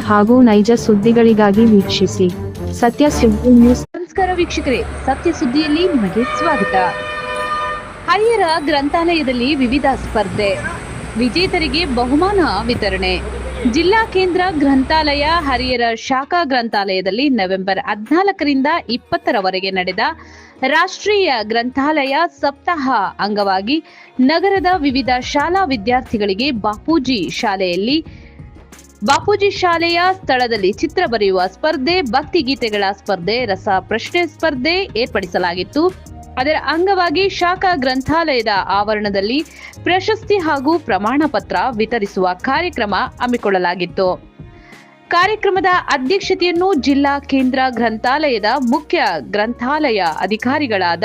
ಹಾಗೂ ನೈಜ ಸುದ್ದಿಗಳಿಗಾಗಿ ವೀಕ್ಷಿಸಿ ಸತ್ಯ ಸುದ್ದಿ ನ್ಯೂಸ್. ನಮಸ್ಕಾರ ವೀಕ್ಷಕರೇ, ಸತ್ಯ ಸುದ್ದಿಯಲ್ಲಿ ನಿಮಗೆ ಸ್ವಾಗತ. ಹರಿಯರ ಗ್ರಂಥಾಲಯದಲ್ಲಿ ವಿವಿಧ ಸ್ಪರ್ಧೆ, ವಿಜೇತರಿಗೆ ಬಹುಮಾನ ವಿತರಣೆ. ಜಿಲ್ಲಾ ಕೇಂದ್ರ ಗ್ರಂಥಾಲಯ ಹರಿಯರ ಶಾಖಾ ಗ್ರಂಥಾಲಯದಲ್ಲಿ ನವೆಂಬರ್ ಹದಿನಾಲ್ಕರಿಂದ ಇಪ್ಪತ್ತರವರೆಗೆ ನಡೆದ ರಾಷ್ಟ್ರೀಯ ಗ್ರಂಥಾಲಯ ಸಪ್ತಾಹ ಅಂಗವಾಗಿ ನಗರದ ವಿವಿಧ ಶಾಲಾ ವಿದ್ಯಾರ್ಥಿಗಳಿಗೆ ಬಾಪೂಜಿ ಶಾಲೆಯಲ್ಲಿ ಬಾಪೂಜಿ ಶಾಲೆಯ ಸ್ಥಳದಲ್ಲಿ ಚಿತ್ರ ಬರೆಯುವ ಸ್ಪರ್ಧೆ ಭಕ್ತಿಗೀತೆಗಳ ಸ್ಪರ್ಧೆ, ರಸ ಪ್ರಶ್ನೆ ಸ್ಪರ್ಧೆ ಏರ್ಪಡಿಸಲಾಗಿತ್ತು. ಅದರ ಅಂಗವಾಗಿ ಶಾಖಾ ಗ್ರಂಥಾಲಯದ ಆವರಣದಲ್ಲಿ ಪ್ರಶಸ್ತಿ ಹಾಗೂ ಪ್ರಮಾಣ ಪತ್ರ ವಿತರಿಸುವ ಕಾರ್ಯಕ್ರಮ ಹಮ್ಮಿಕೊಳ್ಳಲಾಗಿತ್ತು. ಕಾರ್ಯಕ್ರಮದ ಅಧ್ಯಕ್ಷತೆಯನ್ನು ಜಿಲ್ಲಾ ಕೇಂದ್ರ ಗ್ರಂಥಾಲಯದ ಮುಖ್ಯ ಗ್ರಂಥಾಲಯ ಅಧಿಕಾರಿಗಳಾದ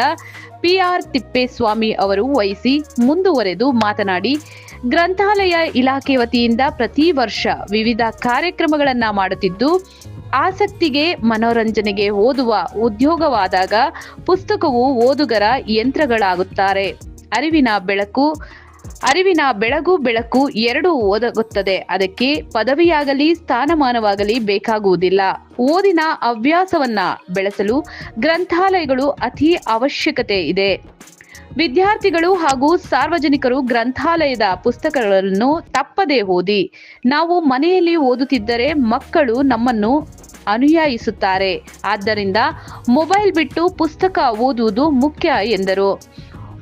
ಪಿಆರ್ ತಿಪ್ಪೇಸ್ವಾಮಿ ಅವರು ವಹಿಸಿ ಮುಂದುವರೆದು ಮಾತನಾಡಿ ಗ್ರಂಥಾಲಯ ಇಲಾಖೆ ವತಿಯಿಂದ ಪ್ರತಿ ವರ್ಷ ವಿವಿಧ ಕಾರ್ಯಕ್ರಮಗಳನ್ನು ಮಾಡುತ್ತಿದ್ದು, ಆಸಕ್ತಿಗೆ ಮನೋರಂಜನೆಗೆ ಓದುವ ಉದ್ಯೋಗವಾದಾಗ ಪುಸ್ತಕವು ಓದುಗರ ಯಂತ್ರಗಳಾಗುತ್ತಾರೆ. ಅರಿವಿನ ಬೆಳಕು, ಅರಿವಿನ ಬೆಳಗು ಬೆಳಕು ಎರಡೂ ಓದಗುತ್ತದೆ ಅದಕ್ಕೆ ಪದವಿಯಾಗಲಿ, ಸ್ಥಾನಮಾನವಾಗಲಿ ಬೇಕಾಗುವುದಿಲ್ಲ. ಓದಿನ ಹವ್ಯಾಸವನ್ನ ಬೆಳೆಸಲು ಗ್ರಂಥಾಲಯಗಳು ಅತಿ ಅವಶ್ಯಕತೆ ಇದೆ. ವಿದ್ಯಾರ್ಥಿಗಳು ಹಾಗೂ ಸಾರ್ವಜನಿಕರು ಗ್ರಂಥಾಲಯದ ಪುಸ್ತಕಗಳನ್ನು ತಪ್ಪದೇ ಓದಿ, ನಾವು ಮನೆಯಲ್ಲಿ ಓದುತ್ತಿದ್ದರೆ ಮಕ್ಕಳು ನಮ್ಮನ್ನು ಅನುಯಾಯಿಸುತ್ತಾರೆ. ಆದ್ದರಿಂದ ಮೊಬೈಲ್ ಬಿಟ್ಟು ಪುಸ್ತಕ ಓದುವುದು ಮುಖ್ಯ ಎಂದರು.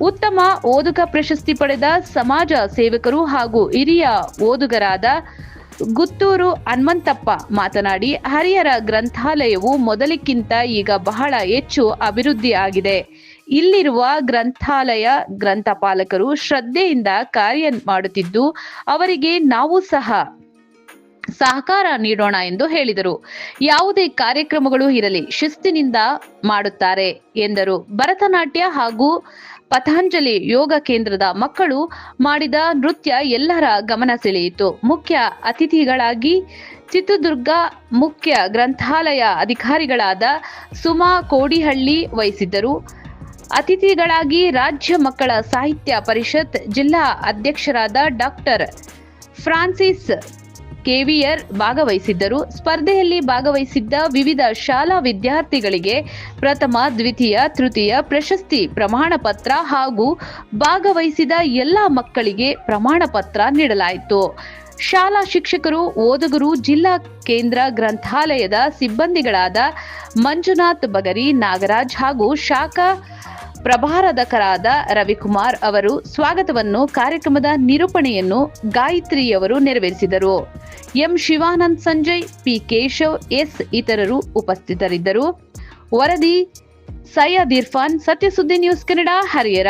ಉತ್ತಮ ಓದುಗ ಪ್ರಶಸ್ತಿ ಪಡೆದ ಸಮಾಜ ಸೇವಕರು ಹಾಗೂ ಹಿರಿಯ ಓದುಗರಾದ ಗುತ್ತೂರು ಹನುಮಂತಪ್ಪ ಮಾತನಾಡಿ, ಹರಿಹರ ಗ್ರಂಥಾಲಯವು ಮೊದಲಿಕ್ಕಿಂತ ಈಗ ಬಹಳ ಹೆಚ್ಚು ಅಭಿವೃದ್ಧಿ ಆಗಿದೆ ಇಲ್ಲಿರುವ ಗ್ರಂಥಾಲಯ ಗ್ರಂಥಪಾಲಕರು ಶ್ರದ್ಧೆಯಿಂದ ಕಾರ್ಯ ಮಾಡುತ್ತಿದ್ದು, ಅವರಿಗೆ ನಾವು ಸಹ ಸಹಕಾರ ನೀಡೋಣ ಎಂದು ಹೇಳಿದರು. ಯಾವುದೇ ಕಾರ್ಯಕ್ರಮಗಳು ಇರಲಿ, ಶಿಸ್ತಿನಿಂದ ಮಾಡುತ್ತಾರೆ ಎಂದರು. ಭರತನಾಟ್ಯ ಹಾಗೂ ಪತಂಜಲಿ ಯೋಗ ಕೇಂದ್ರದ ಮಕ್ಕಳು ಮಾಡಿದ ನೃತ್ಯ ಎಲ್ಲರ ಗಮನ ಸೆಳೆಯಿತು. ಮುಖ್ಯ ಅತಿಥಿಗಳಾಗಿ ಚಿತ್ರದುರ್ಗ ಮುಖ್ಯ ಗ್ರಂಥಾಲಯ ಅಧಿಕಾರಿಗಳಾದ ಸುಮಾ ಕೋಡಿಹಳ್ಳಿ ವಹಿಸಿದ್ದರು. ಅತಿಥಿಗಳಾಗಿ ರಾಜ್ಯ ಮಕ್ಕಳ ಸಾಹಿತ್ಯ ಪರಿಷತ್ ಜಿಲ್ಲಾ ಅಧ್ಯಕ್ಷರಾದ ಡಾಕ್ಟರ್ ಫ್ರಾನ್ಸಿಸ್ ಕೆವಿಯರ್ ಭಾಗವಹಿಸಿದ್ದರು. ಸ್ಪರ್ಧೆಯಲ್ಲಿ ಭಾಗವಹಿಸಿದ್ದ ವಿವಿಧ ಶಾಲಾ ವಿದ್ಯಾರ್ಥಿಗಳಿಗೆ ಪ್ರಥಮ, ದ್ವಿತೀಯ, ತೃತೀಯ ಪ್ರಶಸ್ತಿ, ಪ್ರಮಾಣ ಪತ್ರ ಹಾಗೂ ಭಾಗವಹಿಸಿದ ಎಲ್ಲ ಮಕ್ಕಳಿಗೆ ಪ್ರಮಾಣ ಪತ್ರ ನೀಡಲಾಯಿತು. ಶಾಲಾ ಶಿಕ್ಷಕರು, ಓದುಗರು, ಜಿಲ್ಲಾ ಕೇಂದ್ರ ಗ್ರಂಥಾಲಯದ ಸಿಬ್ಬಂದಿಗಳಾದ ಮಂಜುನಾಥ್ ಬಗರಿ ನಾಗರಾಜ್ ಹಾಗೂ ಶಾಖಾ ಪ್ರಭಾರದಕರಾದ ರವಿಕುಮಾರ್ ಅವರು ಸ್ವಾಗತವನ್ನು ಕಾರ್ಯಕ್ರಮದ ನಿರೂಪಣೆಯನ್ನು ಗಾಯತ್ರಿಯವರು ನೆರವೇರಿಸಿದರು. M Shivanand Sanjay, P Keshav, S ಇತರರು ಉಪಸ್ಥಿತರಿದ್ದರು. ವರದಿ ಸೈಯದ್ ಇರ್ಫಾನ್, ಸತ್ಯಸುದ್ದಿ ನ್ಯೂಸ್ ಕನ್ನಡ, ಹರಿಹರ.